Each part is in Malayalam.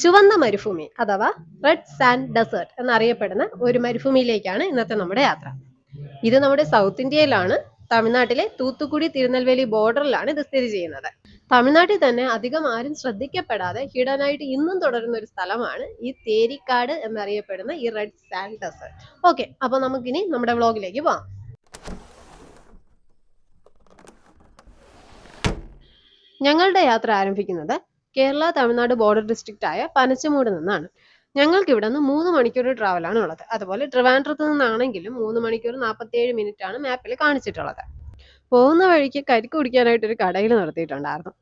ചുവന്ന മരുഭൂമി അഥവാ റെഡ് സാൻഡ് ഡെസേർട്ട് എന്നറിയപ്പെടുന്ന ഒരു മരുഭൂമിയിലേക്കാണ് ഇന്നത്തെ നമ്മുടെ യാത്ര. ഇത് നമ്മുടെ സൗത്ത് ഇന്ത്യയിലാണ് തമിഴ്നാട്ടിലെ തൂത്തുക്കുടി തിരുനെൽവേലി ബോർഡറിലാണ് ഇത് സ്ഥിതി ചെയ്യുന്നത്. തമിഴ്നാട്ടിൽ തന്നെ അധികം ആരും ശ്രദ്ധിക്കപ്പെടാതെ ഹിഡനായിട്ട് ഇന്നും തുടരുന്ന ഒരു സ്ഥലമാണ് ഈ തേരിക്കാട് എന്നറിയപ്പെടുന്ന ഈ റെഡ് സാൻഡ് ഡെസേർട്ട് ഓക്കെ അപ്പൊ നമുക്കിനി നമ്മുടെ വ്ളോഗിലേക്ക് പോവാം. ഞങ്ങളുടെ യാത്ര ആരംഭിക്കുന്നത് കേരള തമിഴ്നാട് ബോർഡർ ഡിസ്ട്രിക്റ്റ് ആയ പനച്ചമൂട് നിന്നാണ്. ഞങ്ങൾക്ക് ഇവിടെ നിന്ന് മൂന്ന് മണിക്കൂർ ആണ് ഉള്ളത്. അതുപോലെ ട്രിവാൻഡ്രത്ത് നിന്നാണെങ്കിലും മൂന്ന് മണിക്കൂർ നാൽപ്പത്തിയേഴ് മിനിറ്റ് ആണ് മാപ്പിൽ കാണിച്ചിട്ടുള്ളത്. പോകുന്ന വഴിക്ക് കരിക്ക് കുടിക്കാനായിട്ട് ഒരു കടയിൽ നിർത്തിയിട്ടുണ്ടായിരുന്നു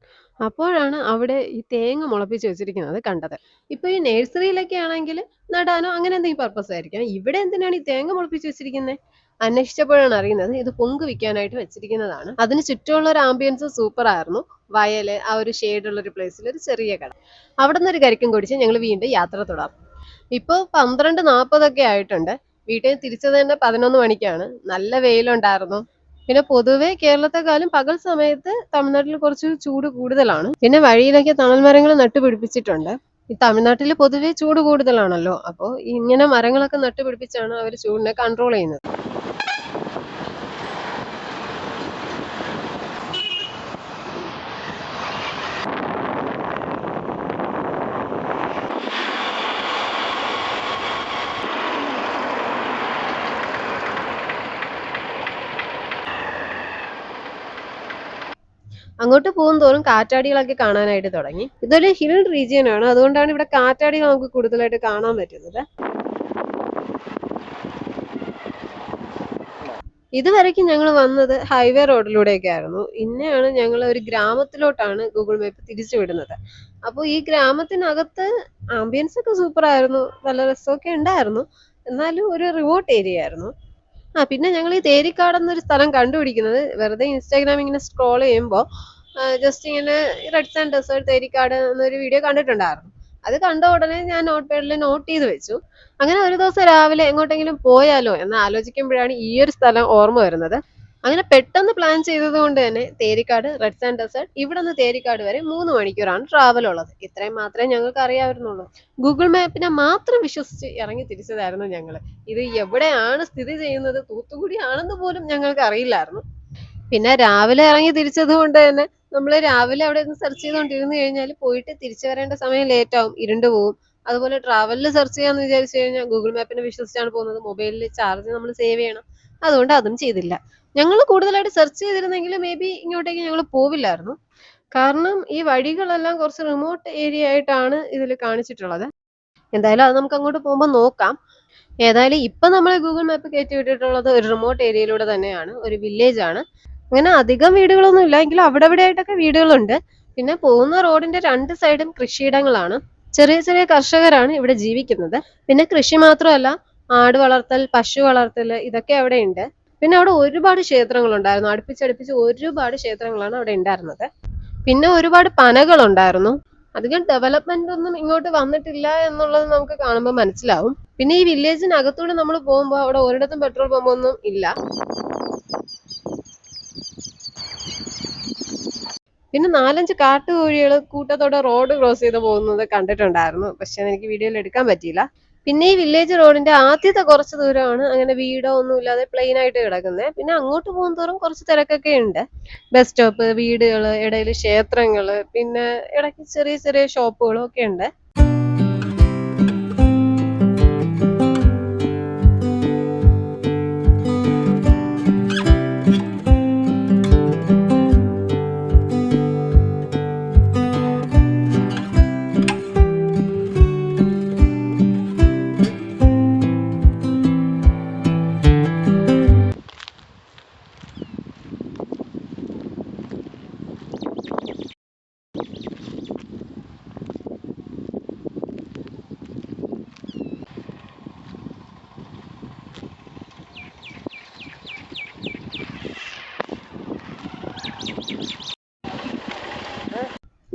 അപ്പോഴാണ് അവിടെ ഈ തേങ്ങ മുളപ്പിച്ച് വെച്ചിരിക്കുന്നത് കണ്ടത്. ഇപ്പൊ ഈ നഴ്സറിയിലൊക്കെ ആണെങ്കിൽ നടാനോ അങ്ങനെ എന്തെങ്കിലും പർപ്പസ് ആയിരിക്കാം ഇവിടെ എന്തിനാണ് ഈ തേങ്ങ മുളപ്പിച്ച് വെച്ചിരിക്കുന്നത് അന്വേഷിച്ചപ്പോഴാണ് അറിയുന്നത് ഇത് പൊങ്ക് വിൽക്കാനായിട്ട് വെച്ചിരിക്കുന്നതാണ്. അതിന് ചുറ്റുമുള്ള ഒരു ആംബിയൻസ് സൂപ്പർ ആയിരുന്നു. വയൽ ആ ഒരു ഷെയ്ഡുള്ള ഒരു പ്ലേസിൽ ഒരു ചെറിയ കട. അവിടെ നിന്ന് ഒരു കരിക്കും കുടിച്ച് ഞങ്ങൾ വീണ്ടും യാത്ര തുടർന്നു. ഇപ്പോൾ പന്ത്രണ്ട് നാൽപ്പതൊക്കെ ആയിട്ടുണ്ട്. വീട്ടിൽ തിരിച്ചത് തന്നെ പതിനൊന്ന് മണിക്കാണ്. നല്ല വെയിലുണ്ടായിരുന്നു. പിന്നെ പൊതുവെ കേരളത്തെക്കാളും പകൽ സമയത്ത് തമിഴ്നാട്ടിൽ കുറച്ച് ചൂട് കൂടുതലാണ്. പിന്നെ വഴിയിലൊക്കെ തണൽ മരങ്ങൾ നട്ടുപിടിപ്പിച്ചിട്ടുണ്ട്. ഈ തമിഴ്നാട്ടിൽ പൊതുവെ ചൂട് കൂടുതലാണല്ലോ. അപ്പോൾ ഇങ്ങനെ മരങ്ങളൊക്കെ നട്ടുപിടിപ്പിച്ചാണ് അവർ ചൂടിനെ കൺട്രോൾ ചെയ്യുന്നത്. അങ്ങോട്ട് പോകും തോറും കാറ്റാടികളൊക്കെ കാണാനായിട്ട് തുടങ്ങി. ഇതൊരു ഹിൽ റീജിയൻ ആണ്. അതുകൊണ്ടാണ് ഇവിടെ കാറ്റാടികൾ നമുക്ക് കൂടുതലായിട്ട് കാണാൻ പറ്റുന്നത്. ഇതുവരയ്ക്കും ഞങ്ങൾ വന്നത് ഹൈവേ റോഡിലൂടെയൊക്കെ ആയിരുന്നു ഇന്നെയാണ് ഞങ്ങൾ ഒരു ഗ്രാമത്തിലോട്ടാണ് ഗൂഗിൾ മാപ്പ് തിരിച്ചു വിടുന്നത്. അപ്പോൾ ഈ ഗ്രാമത്തിനകത്ത് ആംബിയൻസ് ഒക്കെ സൂപ്പർ ആയിരുന്നു. നല്ല രസമൊക്കെ ഉണ്ടായിരുന്നു. എന്നാലും ഒരു റിമോട്ട് ഏരിയ ആയിരുന്നു. ആ പിന്നെ ഞങ്ങൾ ഈ തേരിക്കാട് എന്നൊരു സ്ഥലം കണ്ടുപിടിക്കുന്നത് വെറുതെ ഇൻസ്റ്റാഗ്രാം ഇങ്ങനെ സ്ക്രോൾ ചെയ്യുമ്പോൾ ജസ്റ്റ് ഇങ്ങനെ റെഡ് സാൻഡ് ഡെസേർട്ട് തേരിക്കാട് എന്നൊരു വീഡിയോ കണ്ടിട്ടുണ്ടായിരുന്നു. അത് കണ്ട ഉടനെ ഞാൻ നോട്ട് പാഡിൽ നോട്ട് ചെയ്ത് വെച്ചു. അങ്ങനെ ഒരു ദിവസം രാവിലെ എങ്ങോട്ടെങ്കിലും പോയാലോ എന്ന് ആലോചിക്കുമ്പോഴാണ് ഈ ഒരു സ്ഥലം ഓർമ്മ വരുന്നത്. അങ്ങനെ പെട്ടെന്ന് പ്ലാൻ ചെയ്തത് കൊണ്ട് തന്നെ തേരിക്കാട് റെഡ് സാൻഡ് ഡെസേർട്ട് ഇവിടെ നിന്ന് തേരിക്കാട് വരെ മൂന്ന് മണിക്കൂറാണ് ട്രാവൽ ഉള്ളത്. ഇത്രയും മാത്രമേ ഞങ്ങൾക്ക് അറിയാവുന്നുള്ളൂ ഗൂഗിൾ മാപ്പിനെ മാത്രം വിശ്വസിച്ച് ഇറങ്ങി തിരിച്ചതായിരുന്നു ഞങ്ങൾ ഇത് എവിടെയാണ് സ്ഥിതി ചെയ്യുന്നത്? തൂത്തുക്കുടി ആണെന്ന് പോലും ഞങ്ങൾക്ക് അറിയില്ലായിരുന്നു. പിന്നെ രാവിലെ ഇറങ്ങി തിരിച്ചത് കൊണ്ട് തന്നെ നമ്മൾ രാവിലെ അവിടെ നിന്ന് സെർച്ച് ചെയ്തുകൊണ്ടിരുന്നു കഴിഞ്ഞാൽ പോയിട്ട് തിരിച്ചു വരേണ്ട സമയം ലേറ്റ് ആവും ഇരുണ്ട് പോവും. അതുപോലെ ട്രാവലിൽ സെർച്ച് ചെയ്യാന്ന് വിചാരിച്ചു കഴിഞ്ഞാൽ ഗൂഗിൾ മാപ്പിനെ വിശ്വസിച്ചാണ് പോകുന്നത്. മൊബൈലിൽ ചാർജ് നമ്മൾ സേവ് ചെയ്യണം. അതുകൊണ്ട് അതും ചെയ്തില്ല. ഞങ്ങൾ കൂടുതലായിട്ട് സെർച്ച് ചെയ്തിരുന്നെങ്കിൽ മേ ബി ഇങ്ങോട്ടേക്ക് ഞങ്ങൾ പോവില്ലായിരുന്നു. കാരണം ഈ വഴികളെല്ലാം കുറച്ച് റിമോട്ട് ഏരിയ ആയിട്ടാണ് ഇതിൽ കാണിച്ചിട്ടുള്ളത്. എന്തായാലും അത് നമുക്ക് അങ്ങോട്ട് പോകുമ്പോൾ നോക്കാം. ഏതായാലും ഇപ്പൊ നമ്മൾ ഗൂഗിൾ മാപ്പ് കയറ്റി വിട്ടിട്ടുള്ളത് ഒരു റിമോട്ട് ഏരിയയിലൂടെ തന്നെയാണ് ഒരു വില്ലേജ് ആണ്. അങ്ങനെ അധികം വീടുകളൊന്നും ഇല്ല. എങ്കിലും അവിടെ അവിടെ ആയിട്ടൊക്കെ വീടുകളുണ്ട്. പിന്നെ പോകുന്ന റോഡിന്റെ രണ്ട് സൈഡും കൃഷിയിടങ്ങളാണ്. ചെറിയ ചെറിയ കർഷകരാണ് ഇവിടെ ജീവിക്കുന്നത്. പിന്നെ കൃഷി മാത്രമല്ല ആട് വളർത്തൽ പശു വളർത്തൽ ഇതൊക്കെ അവിടെ ഉണ്ട്. പിന്നെ അവിടെ ഒരുപാട് ക്ഷേത്രങ്ങളുണ്ടായിരുന്നു. അടുപ്പിച്ചടുപ്പിച്ച് ഒരുപാട് ക്ഷേത്രങ്ങളാണ് അവിടെ ഉണ്ടായിരുന്നത്. പിന്നെ ഒരുപാട് പനകൾ ഉണ്ടായിരുന്നു അധികം ഡെവലപ്മെന്റ് ഒന്നും ഇങ്ങോട്ട് വന്നിട്ടില്ല എന്നുള്ളത് നമുക്ക് കാണുമ്പോൾ മനസ്സിലാവും. പിന്നെ ഈ വില്ലേജിനകത്തൂടെ നമ്മൾ പോകുമ്പോൾ അവിടെ ഒരിടത്തും പെട്രോൾ പമ്പൊന്നും ഇല്ല. പിന്നെ നാലഞ്ച് കാട്ടുകോഴികൾ കൂട്ടത്തോടെ റോഡ് ക്രോസ് ചെയ്ത് പോകുന്നത് കണ്ടിട്ടുണ്ടായിരുന്നു. പക്ഷെ എനിക്ക് വീഡിയോയിൽ എടുക്കാൻ പറ്റിയില്ല. പിന്നെ ഈ വില്ലേജ് റോഡിന്റെ ആദ്യത്തെ കുറച്ച് ദൂരമാണ് അങ്ങനെ വീടോ ഒന്നും ഇല്ലാതെ പ്ലെയിൻ ആയിട്ട് കിടക്കുന്നത് പിന്നെ അങ്ങോട്ട് പോകും തോറും കുറച്ച് തിരക്കൊക്കെ ഉണ്ട്. ബസ് സ്റ്റോപ്പ് വീടുകൾ ഇടയിൽ ക്ഷേത്രങ്ങൾ പിന്നെ ഇടയ്ക്ക് ചെറിയ ചെറിയ ഷോപ്പുകളും ഒക്കെ ഉണ്ട്.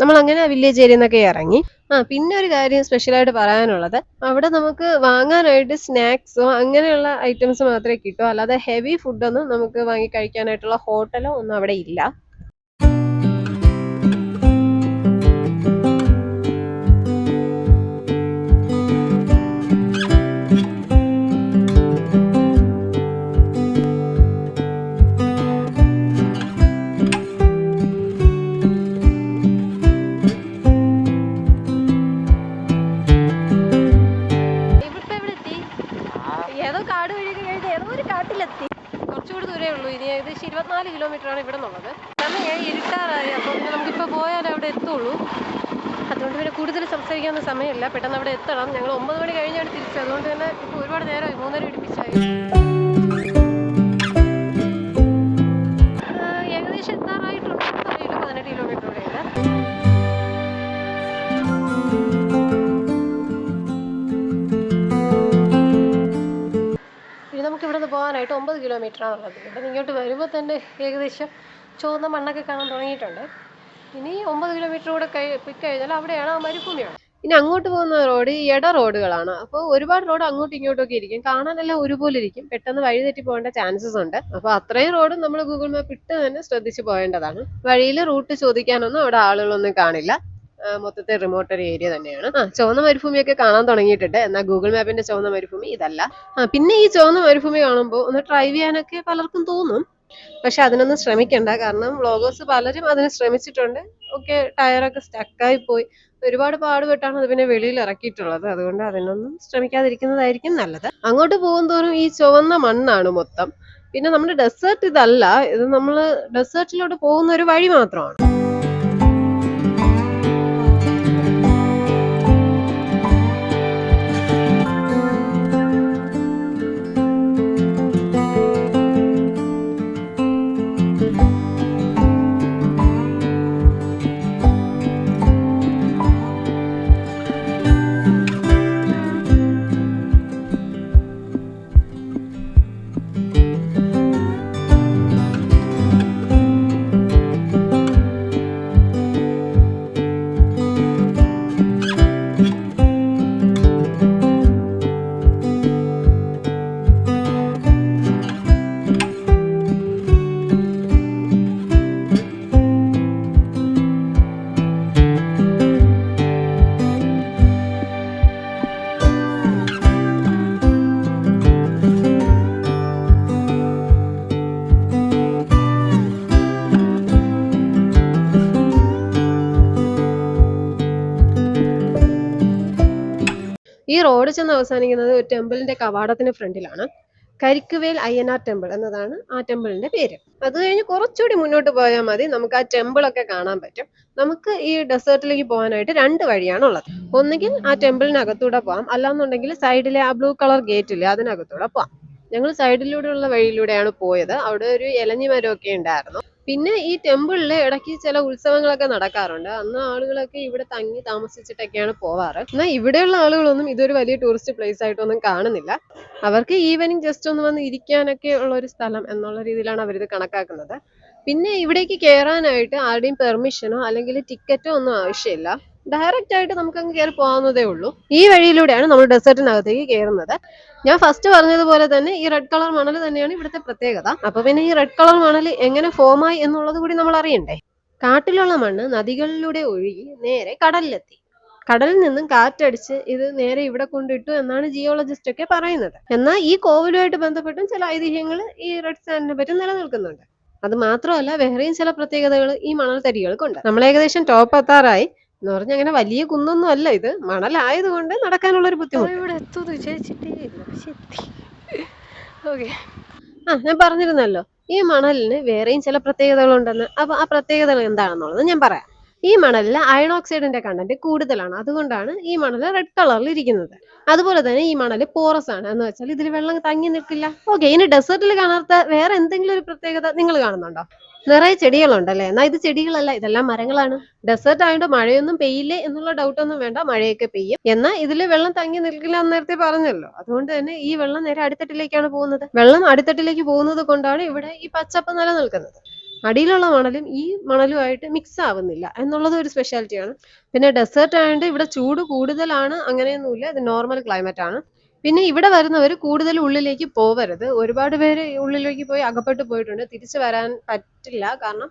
നമ്മൾ അങ്ങനെ വില്ലേജ് ഏരിയ എന്നൊക്കെ ഇറങ്ങി. ആ പിന്നെ ഒരു കാര്യം സ്പെഷ്യലായിട്ട് പറയാനുള്ളത്. അവിടെ നമുക്ക് വാങ്ങാനായിട്ട് സ്നാക്സോ അങ്ങനെയുള്ള ഐറ്റംസ് മാത്രമേ കിട്ടൂ. അല്ലാതെ ഹെവി ഫുഡൊന്നും നമുക്ക് വാങ്ങി കഴിക്കാനായിട്ടുള്ള ഹോട്ടലോ ഒന്നും അവിടെ ഇല്ല. പെട്ടെന്ന് അവിടെ എത്തണം. ഞങ്ങൾ ഒമ്പത് മണി കഴിഞ്ഞാണ് തിരിച്ചത്. അതുകൊണ്ട് തന്നെ ഇപ്പോൾ ഒരുപാട് നേരമായി മൂന്നര ഇടിപ്പിച്ചായി. ഏകദേശം എത്താറായിട്ടുണ്ട് അറിയില്ല പതിനെട്ട് കിലോമീറ്റർ നമുക്ക് ഇവിടെ പോകാനായിട്ട് ഒമ്പത് കിലോമീറ്റർ ആണുള്ളത്. ഇവിടെ ഇങ്ങോട്ട് വരുമ്പോൾ തന്നെ ഏകദേശം ചുവന്ന മണ്ണൊക്കെ കാണാൻ തുടങ്ങിയിട്ടുണ്ട്. ഇനി ഒമ്പത് കിലോമീറ്റർ കൂടെ കഴി കഴിഞ്ഞാൽ അവിടെയാണ് ആ മരുഭൂമിയാണ്. ഇനി അങ്ങോട്ട് പോകുന്ന റോഡ് ഇട റോഡുകളാണ്. അപ്പോൾ ഒരുപാട് റോഡ് അങ്ങോട്ടും ഇങ്ങോട്ടും ഒക്കെ ഇരിക്കും. കാണാനെല്ലാം ഒരുപോലെ ഇരിക്കും പെട്ടെന്ന് വഴി തെറ്റി പോകേണ്ട ചാൻസസ് ഉണ്ട്. അപ്പോൾ അത്രയും റോഡും നമ്മൾ ഗൂഗിൾ മാപ്പ് ഇട്ട് തന്നെ ശ്രദ്ധിച്ച് പോകേണ്ടതാണ്. വഴിയിൽ റൂട്ട് ചോദിക്കാനൊന്നും അവിടെ ആളുകളൊന്നും കാണില്ല. മൊത്തത്തെ റിമോട്ട് ഒരു ഏരിയ തന്നെയാണ്. ആ ചുവന്ന മരുഭൂമിയൊക്കെ കാണാൻ തുടങ്ങിയിട്ടുണ്ട്. എന്നാൽ ഗൂഗിൾ മാപ്പിന്റെ ചുവന്ന മരുഭൂമി ഇതല്ല. ആ പിന്നെ ഈ ചുവന്ന മരുഭൂമി കാണുമ്പോൾ ഒന്ന് ഡ്രൈവ് ചെയ്യാനൊക്കെ പലർക്കും തോന്നും. പക്ഷെ അതിനൊന്നും ശ്രമിക്കണ്ട. കാരണം വ്ളോഗേഴ്സ് പലരും അതിന് ശ്രമിച്ചിട്ടുണ്ട്. ഒക്കെ ടയറൊക്കെ സ്റ്റക്കായി പോയി. ഒരുപാട് പാടുപെട്ടാണ് അത് പിന്നെ വെളിയിൽ ഇറക്കിയിട്ടുള്ളത്. അതുകൊണ്ട് അതിനൊന്നും ശ്രമിക്കാതിരിക്കുന്നതായിരിക്കും നല്ലത്. അങ്ങോട്ട് പോകും തോറും ഈ ചുവന്ന മണ്ണാണ് മൊത്തം. പിന്നെ നമ്മുടെ ഡെസേർട്ട് ഇതല്ല. ഇത് നമ്മൾ ഡെസേർട്ടിലോട്ട് പോകുന്ന ഒരു വഴി മാത്രമാണ്. റോഡ് ചെന്ന് അവസാനിക്കുന്നത് ഒരു ടെമ്പിളിന്റെ കവാടത്തിന് ഫ്രണ്ടിലാണ്. കരിക്കുവേൽ അയ്യനാർ ടെമ്പിൾ എന്നതാണ് ആ ടെമ്പിളിന്റെ പേര്. അത് കഴിഞ്ഞ് കുറച്ചുകൂടി മുന്നോട്ട് പോയാൽ മതി. നമുക്ക് ആ ടെമ്പിൾ ഒക്കെ കാണാൻ പറ്റും. നമുക്ക് ഈ ഡെസേർട്ടിലേക്ക് പോകാനായിട്ട് രണ്ട് വഴിയാണ് ഉള്ളത് ഒന്നുകിൽ ആ ടെമ്പിളിനകത്തൂടെ പോകാം അല്ലാന്നുണ്ടെങ്കിൽ സൈഡിലെ ആ ബ്ലൂ കളർ ഗേറ്റില്ലേ അതിനകത്തൂടെ പോവാം. ഞങ്ങൾ സൈഡിലൂടെയുള്ള വഴിയിലൂടെയാണ് പോയത്. അവിടെ ഒരു ഇലഞ്ഞി മരമൊക്കെ ഉണ്ടായിരുന്നു. പിന്നെ ഈ ടെമ്പിളിൽ ഇടയ്ക്ക് ചില ഉത്സവങ്ങളൊക്കെ നടക്കാറുണ്ട്. അന്ന് ആളുകളൊക്കെ ഇവിടെ തങ്ങി താമസിച്ചിട്ടൊക്കെയാണ് പോവാറ്. എന്നാൽ ഇവിടെയുള്ള ആളുകളൊന്നും ഇതൊരു വലിയ ടൂറിസ്റ്റ് പ്ലേസ് ആയിട്ടൊന്നും കാണുന്നില്ല. അവർക്ക് ഈവനിങ് ജസ്റ്റ് ഒന്ന് വന്ന് ഇരിക്കാനൊക്കെ ഉള്ള ഒരു സ്ഥലം എന്നുള്ള രീതിയിലാണ് അവരിത് കണക്കാക്കുന്നത്. പിന്നെ ഇവിടേക്ക് കയറാനായിട്ട് ആരുടെയും പെർമിഷനോ അല്ലെങ്കിൽ ടിക്കറ്റോ ഒന്നും ആവശ്യമില്ല. ഡയറക്റ്റ് ആയിട്ട് നമുക്ക് അങ്ങ് കയറി പോകാവുന്നതേ ഉള്ളൂ. ഈ വഴിയിലൂടെയാണ് നമ്മൾ ഡെസേർട്ടിനകത്തേക്ക് കയറുന്നത് ഞാൻ ഫസ്റ്റ് പറഞ്ഞതുപോലെ തന്നെ ഈ റെഡ് കളർ മണൽ തന്നെയാണ് ഇവിടുത്തെ പ്രത്യേകത. അപ്പൊ പിന്നെ ഈ റെഡ് കളർ മണൽ എങ്ങനെ ഫോമായി എന്നുള്ളത് കൂടി നമ്മൾ അറിയണ്ടേ? കാട്ടിലുള്ള മണ്ണ് നദികളിലൂടെ ഒഴുകി നേരെ കടലിലെത്തി. കടലിൽ നിന്നും കാറ്റടിച്ച് ഇത് നേരെ ഇവിടെ കൊണ്ടിട്ടു എന്നാണ് ജിയോളജിസ്റ്റ് ഒക്കെ പറയുന്നത്. എന്നാൽ ഈ കോവിലുമായിട്ട് ബന്ധപ്പെട്ടും ചില ഐതിഹ്യങ്ങൾ ഈ റെഡ് സാൻഡിനെ പറ്റി നിലനിൽക്കുന്നുണ്ട്. അത് മാത്രമല്ല വേറെയും ചില പ്രത്യേകതകൾ ഈ മണൽ മണൽത്തരികൾക്കുണ്ട് നമ്മൾ ഏകദേശം ടോപ്പ് എത്താറായി. എന്ന് പറഞ്ഞാൽ അങ്ങനെ വലിയ കുന്നൊന്നും അല്ല. ഇത് മണലായതുകൊണ്ട് നടക്കാനുള്ള ഒരു ബുദ്ധിമുട്ട്. ഇവിടെ എത്തുമെന്ന് വിചാരിച്ചിട്ടേ ഇല്ല. ഓക്കെ. ആ ഞാൻ പറഞ്ഞിരുന്നല്ലോ. ഈ മണലിന് വേറെയും ചില പ്രത്യേകതകളുണ്ടെന്ന്. അപ്പൊ ആ പ്രത്യേകതകൾ എന്താണെന്നുള്ളത് ഞാൻ പറയാം. ഈ മണലിൽ അയൺ ഓക്സൈഡിന്റെ കണ്ടന്റ് കൂടുതലാണ്. അതുകൊണ്ടാണ് ഈ മണൽ റെഡ് കളറിൽ ഇരിക്കുന്നത്. അതുപോലെ തന്നെ ഈ മണൽ പോറസ് ആണ്. എന്ന് വെച്ചാൽ ഇതിൽ വെള്ളം തങ്ങി നിൽക്കില്ല. ഓക്കെ ഇനി ഡെസേർട്ടിൽ കാണാത്ത വേറെ എന്തെങ്കിലും ഒരു പ്രത്യേകത നിങ്ങൾ കാണുന്നുണ്ടോ? നിറയെ ചെടികളുണ്ടല്ലേ? എന്നാ ഇത് ചെടികളല്ല ഇതെല്ലാം മരങ്ങളാണ്. ഡെസേർട്ട് ആയതുകൊണ്ട് മഴയൊന്നും പെയ്യില്ലേ എന്നുള്ള ഡൗട്ട് ഒന്നും വേണ്ട മഴയൊക്കെ പെയ്യും. എന്നാ ഇതിൽ വെള്ളം തങ്ങി നിൽക്കില്ല എന്ന് നേരത്തെ പറഞ്ഞല്ലോ. അതുകൊണ്ട് തന്നെ ഈ വെള്ളം നേരെ അടിത്തട്ടിലേക്കാണ് പോകുന്നത്. വെള്ളം അടിത്തട്ടിലേക്ക് പോകുന്നത് കൊണ്ടാണ് ഇവിടെ ഈ പച്ചപ്പ് നിലനിൽക്കുന്നത്. അടിയിലുള്ള മണലും ഈ മണലുമായിട്ട് മിക്സ് ആവുന്നില്ല എന്നുള്ളത് ഒരു സ്പെഷ്യാലിറ്റിയാണ് പിന്നെ ഡെസേർട്ട് ആയതുകൊണ്ട് ഇവിടെ ചൂട് കൂടുതലാണ് അങ്ങനെയൊന്നുമില്ല. ഇത് നോർമൽ ക്ലൈമറ്റ് ആണ്. പിന്നെ ഇവിടെ വരുന്നവർ കൂടുതൽ ഉള്ളിലേക്ക് പോവരുത്. ഒരുപാട് പേര് ഉള്ളിലേക്ക് പോയി അകപ്പെട്ട് പോയിട്ടുണ്ട്. തിരിച്ചു വരാൻ പറ്റില്ല. കാരണം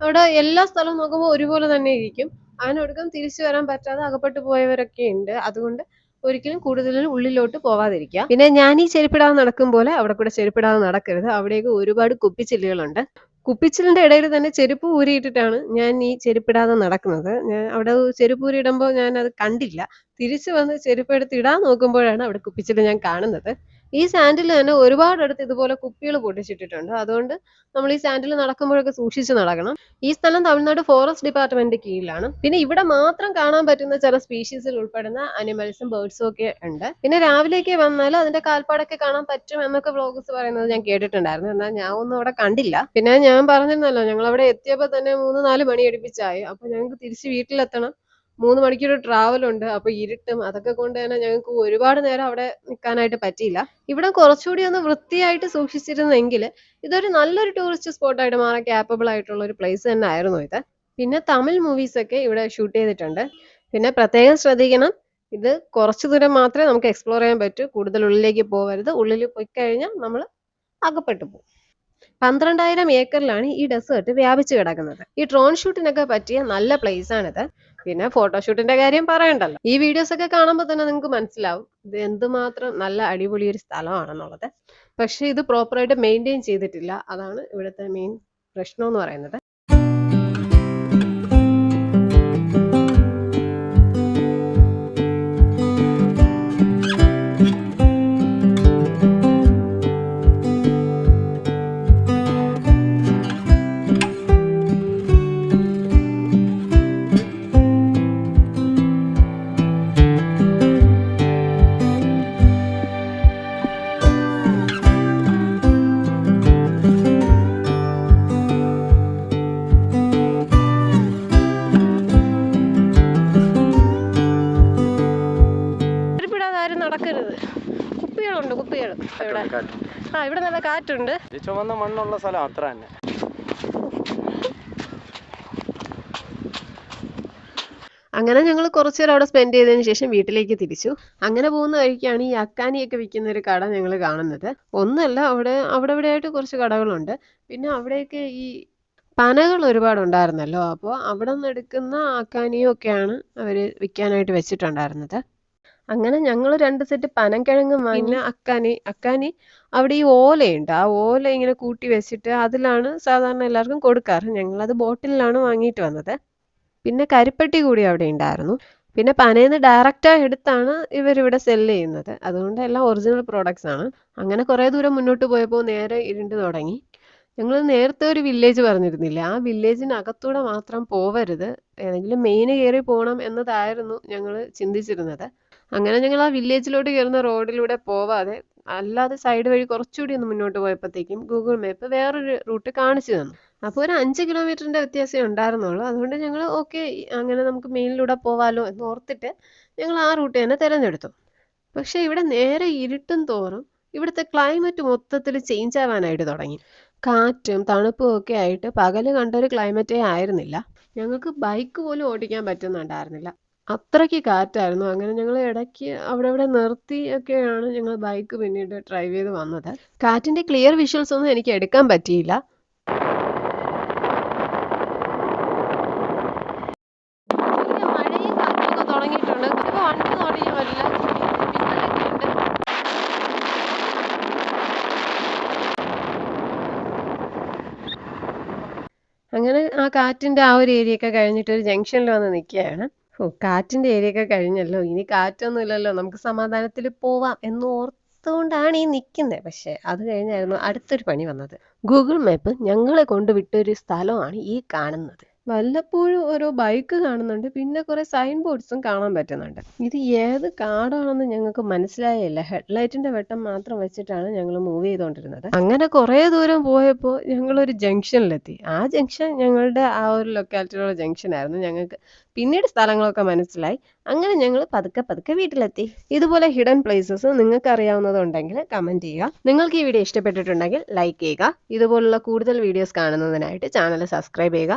അവിടെ എല്ലാ സ്ഥലവും നോക്കുമ്പോൾ ഒരുപോലെ തന്നെ ഇരിക്കും. അതിനൊടുക്കം തിരിച്ചു വരാൻ പറ്റാതെ അകപ്പെട്ട് പോയവരൊക്കെ ഉണ്ട്. അതുകൊണ്ട് ഒരിക്കലും കൂടുതലും ഉള്ളിലോട്ട് പോവാതിരിക്കുക. പിന്നെ ഞാൻ ഈ ചെരുപ്പിടാതെ നടക്കും പോലെ അവിടെ കൂടെ ചെരുപ്പിടാതെ നടക്കരുത്. അവിടേക്ക് ഒരുപാട് കുപ്പിച്ചില്ലുകളുണ്ട്. കുപ്പിച്ചിലിന്റെ ഇടയിൽ തന്നെ ചെരുപ്പ് ഊരിയിട്ടിട്ടാണ് ഞാൻ ഈ ചെരുപ്പിടാതെ നടക്കുന്നത്. ഞാൻ അവിടെ ചെരുപ്പ് ഊരിയിടുമ്പോൾ ഞാൻ അത് കണ്ടില്ല. തിരിച്ചു വന്ന് ചെരുപ്പ് എടുത്ത് ഇടാൻ നോക്കുമ്പോഴാണ് അവിടെ കുപ്പിച്ചിൽ ഞാൻ കാണുന്നത്. ഈ സാൻഡിൽ തന്നെ ഒരുപാട് അടുത്ത് ഇതുപോലെ കുപ്പികൾ പൊട്ടിച്ചിട്ടിട്ടുണ്ട്. അതുകൊണ്ട് നമ്മൾ ഈ സാൻഡിൽ നടക്കുമ്പോഴൊക്കെ സൂക്ഷിച്ച് നടക്കണം. ഈ സ്ഥലം തമിഴ്നാട് ഫോറസ്റ്റ് ഡിപ്പാർട്ട്മെന്റ് കീഴിലാണ്. പിന്നെ ഇവിടെ മാത്രം കാണാൻ പറ്റുന്ന ചില സ്പീഷീസിൽ ഉൾപ്പെടുന്ന അനിമൽസും ബേർഡ്സും ഒക്കെ ഉണ്ട്. പിന്നെ രാവിലെയൊക്കെ വന്നാൽ അതിന്റെ കാൽപ്പാടൊക്കെ കാണാൻ പറ്റും എന്നൊക്കെ വ്ളോഗ്സ് പറയുന്നത് ഞാൻ കേട്ടിട്ടുണ്ടായിരുന്നു. എന്നാൽ ഞാൻ ഒന്നും അവിടെ കണ്ടില്ല. പിന്നെ ഞാൻ പറഞ്ഞിരുന്നല്ലോ ഞങ്ങൾ അവിടെ എത്തിയപ്പോൾ തന്നെ മൂന്ന് നാല് മണി അടുപ്പിച്ചായി. അപ്പൊ ഞങ്ങൾക്ക് തിരിച്ച് വീട്ടിലെത്തണം. മൂന്ന് മണിക്കൂർ ട്രാവൽ ഉണ്ട്. അപ്പൊ ഇരുട്ടും അതൊക്കെ കൊണ്ട് തന്നെ ഞങ്ങൾക്ക് ഒരുപാട് നേരം അവിടെ നിൽക്കാനായിട്ട് പറ്റിയില്ല. ഇവിടെ കുറച്ചുകൂടി ഒന്ന് വൃത്തിയായിട്ട് സൂക്ഷിച്ചിരുന്നെങ്കിൽ ഇതൊരു നല്ലൊരു ടൂറിസ്റ്റ് സ്പോട്ടായിട്ട് മാറാൻ ക്യാപ്പബിൾ ആയിട്ടുള്ള ഒരു പ്ലേസ് തന്നെ ആയിരുന്നു ഇത്. പിന്നെ തമിഴ് മൂവീസ് ഒക്കെ ഇവിടെ ഷൂട്ട് ചെയ്തിട്ടുണ്ട്. പിന്നെ പ്രത്യേകം ശ്രദ്ധിക്കണം ഇത് കുറച്ചു ദൂരം മാത്രമേ നമുക്ക് എക്സ്പ്ലോർ ചെയ്യാൻ പറ്റൂ. കൂടുതൽ ഉള്ളിലേക്ക് പോകരുത് ഉള്ളിൽ പോയി കഴിഞ്ഞാൽ നമ്മൾ അകപ്പെട്ടു പോകും. പന്ത്രണ്ടായിരം ഏക്കറിലാണ് ഈ ഡെസേർട്ട് വ്യാപിച്ചു കിടക്കുന്നത്. ഈ ഡ്രോൺ ഷൂട്ടിനൊക്കെ പറ്റിയ നല്ല പ്ലേസ് ആണിത്. പിന്നെ ഫോട്ടോഷൂട്ടിന്റെ കാര്യം പറയണ്ടല്ലോ. ഈ വീഡിയോസ് ഒക്കെ കാണുമ്പോൾ തന്നെ നിങ്ങൾക്ക് മനസ്സിലാവും. ഇത് എന്തുമാത്രം നല്ല അടിപൊളി ഒരു സ്ഥലമാണെന്നുള്ളത്. പക്ഷെ ഇത് പ്രോപ്പറായിട്ട് മെയിന്റെയിൻ ചെയ്തിട്ടില്ല. അതാണ് ഇവിടുത്തെ മെയിൻ പ്രശ്നം എന്ന് പറയുന്നത്. ഇവിടെ. ആ ഇവിടെ നല്ല കാറ്റുണ്ട്. ചുമന്ന ചുവന്ന മണ്ണുള്ള സ്ഥലം അത്ര തന്നെ. അങ്ങനെ ഞങ്ങൾ കുറച്ചു നേരം അവിടെ സ്പെൻഡ് ചെയ്തതിന് ശേഷം വീട്ടിലേക്ക് തിരിച്ചു. അങ്ങനെ പോകുന്ന വഴിക്കാണ് ഈ അക്കാനിയൊക്കെ വിൽക്കുന്ന ഒരു കട ഞങ്ങൾ കാണുന്നത്. ഒന്നല്ല അവിടെ അവിടെ ഇവിടെ ആയിട്ട് കുറച്ച് കടകളുണ്ട്. പിന്നെ അവിടെയൊക്കെ ഈ പനകൾ ഒരുപാട് ഉണ്ടായിരുന്നല്ലോ. അപ്പോൾ അവിടെ നിന്ന് എടുക്കുന്ന അക്കാനിയൊക്കെയാണ് അവർ വിൽക്കാനായിട്ട് വെച്ചിട്ടുണ്ടായിരുന്നത്. അങ്ങനെ ഞങ്ങൾ രണ്ട് സെറ്റ് പനംകിഴങ്ങും വാങ്ങി അക്കാനി അക്കാനി അവിടെ ഈ ഓലയുണ്ട്. ആ ഓല ഇങ്ങനെ കൂട്ടി വെച്ചിട്ട് അതിലാണ് സാധാരണ എല്ലാവർക്കും കൊടുക്കാറ്. ഞങ്ങൾ അത് ബോട്ടിലാണ് വാങ്ങിയിട്ട് വന്നത്. പിന്നെ കരിപ്പെട്ടി കൂടി അവിടെ ഉണ്ടായിരുന്നു. പിന്നെ പനയിന്ന് ഡയറക്റ്റായി എടുത്താണ് ഇവരിവിടെ സെല്ല് ചെയ്യുന്നത്. അതുകൊണ്ട് എല്ലാം ഒറിജിനൽ പ്രോഡക്ട്സ് ആണ്. അങ്ങനെ കുറേ ദൂരം മുന്നോട്ട് പോയപ്പോൾ നേരെ ഇരുണ്ട് തുടങ്ങി. ഞങ്ങൾ നേരത്തെ ഒരു വില്ലേജ് പറഞ്ഞിരുന്നില്ല? ആ വില്ലേജിനകത്തൂടെ മാത്രം പോവരുത്. ഏതെങ്കിലും മെയിൻ കയറി പോകണം എന്നതായിരുന്നു ഞങ്ങൾ ചിന്തിച്ചിരുന്നത്. അങ്ങനെ ഞങ്ങൾ ആ വില്ലേജിലോട്ട് കയറുന്ന റോഡിലൂടെ പോവാതെ അല്ലാതെ സൈഡ് വഴി കുറച്ചുകൂടി ഒന്ന് മുന്നോട്ട് പോയപ്പോഴത്തേക്കും ഗൂഗിൾ മാപ്പ് വേറൊരു റൂട്ട് കാണിച്ചു തന്നു. അപ്പോൾ ഒരു അഞ്ച് കിലോമീറ്ററിന്റെ വ്യത്യാസമേ ഉണ്ടായിരുന്നുള്ളൂ. അതുകൊണ്ട് ഞങ്ങൾ ഓക്കെ അങ്ങനെ നമുക്ക് മെയിനിലൂടെ പോവാലോ എന്ന് ഓർത്തിട്ട് ഞങ്ങൾ ആ റൂട്ട് തന്നെ തിരഞ്ഞെടുത്തു. പക്ഷേ ഇവിടെ നേരെ ഇരുട്ടും തോറും ഇവിടുത്തെ ക്ലൈമറ്റ് മൊത്തത്തിൽ ചേഞ്ച് ആവാനായിട്ട് തുടങ്ങി. കാറ്റും തണുപ്പും ഒക്കെ ആയിട്ട് പകൽ കണ്ടൊരു ക്ലൈമറ്റേ ആയിരുന്നില്ല. ഞങ്ങൾക്ക് ബൈക്ക് പോലും ഓടിക്കാൻ പറ്റുന്നുണ്ടായിരുന്നില്ല. അത്രയ്ക്ക് കാറ്റായിരുന്നു. അങ്ങനെ ഞങ്ങൾ ഇടയ്ക്ക് അവിടെ ഇവിടെ നിർത്തി ഒക്കെയാണ് ഞങ്ങൾ ബൈക്ക് പിന്നീട് ഡ്രൈവ് ചെയ്ത് വന്നത്. കാറ്റിന്റെ ക്ലിയർ വിഷ്വൽസ് ഒന്നും എനിക്ക് എടുക്കാൻ പറ്റിയില്ല. അങ്ങനെ ആ കാറ്റിന്റെ ആ ഒരു ഏരിയ ഒക്കെ കഴിഞ്ഞിട്ട് ഒരു ജംഗ്ഷനിൽ വന്ന് നിൽക്കുകയാണ്. ഓ കാറ്റിന്റെ ഏരിയ ഒക്കെ കഴിഞ്ഞല്ലോ. ഇനി കാറ്റൊന്നും ഇല്ലല്ലോ നമുക്ക് സമാധാനത്തിൽ പോവാം എന്ന് ഓർത്തുകൊണ്ടാണ് ഈ നിൽക്കുന്നത് പക്ഷെ അത് കഴിഞ്ഞായിരുന്നു അടുത്തൊരു പണി വന്നത്. ഗൂഗിൾ മാപ്പ് ഞങ്ങളെ കൊണ്ടുവിട്ട വിട്ടൊരു സ്ഥലമാണ് ഈ കാണുന്നത്. വല്ലപ്പോഴും ഓരോ ബൈക്ക് കാണുന്നുണ്ട് പിന്നെ കുറെ സൈൻ ബോർഡ്സും കാണാൻ പറ്റുന്നുണ്ട്. ഇത് ഏത് കാടാണെന്ന് ഞങ്ങൾക്ക് മനസ്സിലായില്ല. ഹെഡ്ലൈറ്റിന്റെ വെട്ടം മാത്രം വെച്ചിട്ടാണ് ഞങ്ങൾ മൂവ് ചെയ്തുകൊണ്ടിരുന്നത് അങ്ങനെ കുറെ ദൂരം പോയപ്പോൾ ഞങ്ങൾ ഒരു ജംഗ്ഷനിലെത്തി. ആ ജംഗ്ഷൻ ഞങ്ങളുടെ ആ ഒരു ലൊക്കാലിറ്റിയിലുള്ള ജംഗ്ഷൻ ആയിരുന്നു ഞങ്ങൾക്ക് പിന്നീട് സ്ഥലങ്ങളൊക്കെ മനസ്സിലായി. അങ്ങനെ ഞങ്ങൾ പതുക്കെ പതുക്കെ വീട്ടിലെത്തി. ഇതുപോലെ ഹിഡൻ പ്ലേസസ് നിങ്ങൾക്ക് അറിയാവുന്നതുണ്ടെങ്കിൽ കമന്റ് ചെയ്യുക. നിങ്ങൾക്ക് ഈ വീഡിയോ ഇഷ്ടപ്പെട്ടിട്ടുണ്ടെങ്കിൽ ലൈക്ക് ചെയ്യുക. ഇതുപോലുള്ള കൂടുതൽ വീഡിയോസ് കാണുന്നതിനായിട്ട് ചാനൽ സബ്സ്ക്രൈബ് ചെയ്യുക.